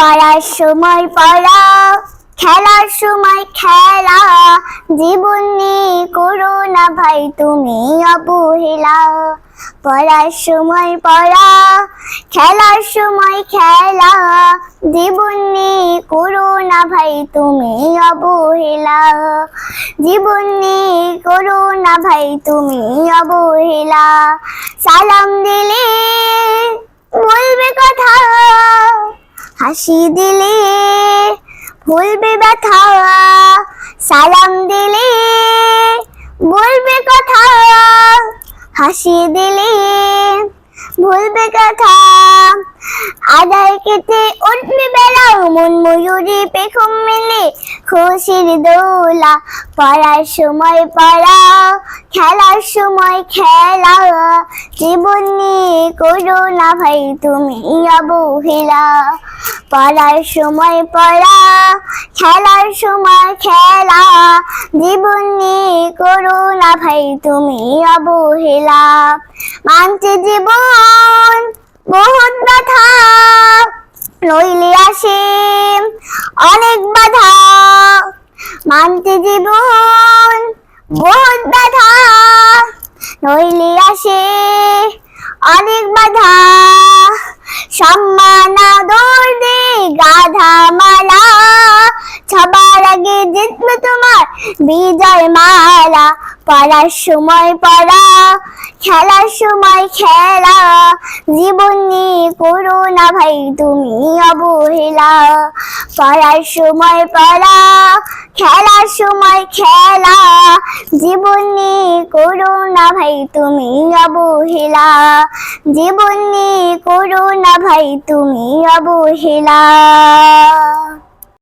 পড়ার সময় পড়া, খেলার সময় খেলা। জীবন নিয়ে করো না ভাই, তুমি অবহেলা। পড়ার সময় পড়া, খেলার সময় খেলা। জীবন নিয়ে করো না ভাই, তুমি অবহেলা। জীবন নিয়ে করো না ভাই, তুমি অবহেলা। সালাম দিলে হাসি দিলে ভুলবে ব্যথা, সালাম দিলে, বলবে কথা, হাসি দিলে ভুলবে কথা। আদায় কেটে উঠবে বেলা মন ময়ূরী পেখম মেলে খুশির দোলা, পড়ার সময় পড়া, খেলার সময় খেলা, জীবন নিয়ে করো না ভাই তুমি অবহেলা। পড়ার সময় পড়া, খেলার সময় খেলা, জীবন নিয়ে করো না ভাই তুমি অবহেলা। মানছে জীবন বহুত ব্যথা, নইলে আসে অনেক বাধা মানতে জীবন বহুত বাধা। নইলে আসে অনেক বাধা। সম্মান, আদর দে গাধা মালা সবার আগে জিতবে তোমার বিজয় মালা, পড়ার সময় পড়া, খেলার সময় খেলা। জীবন নিয়ে করো না ভাই, তুমি অবহেলা। পড়ার সময় পড়া, খেলার সময় খেলা। জীবন নিয়ে করো না ভাই, তুমি অবহেলা। জীবন নিয়ে করো না ভাই, তুমি অবহেলা।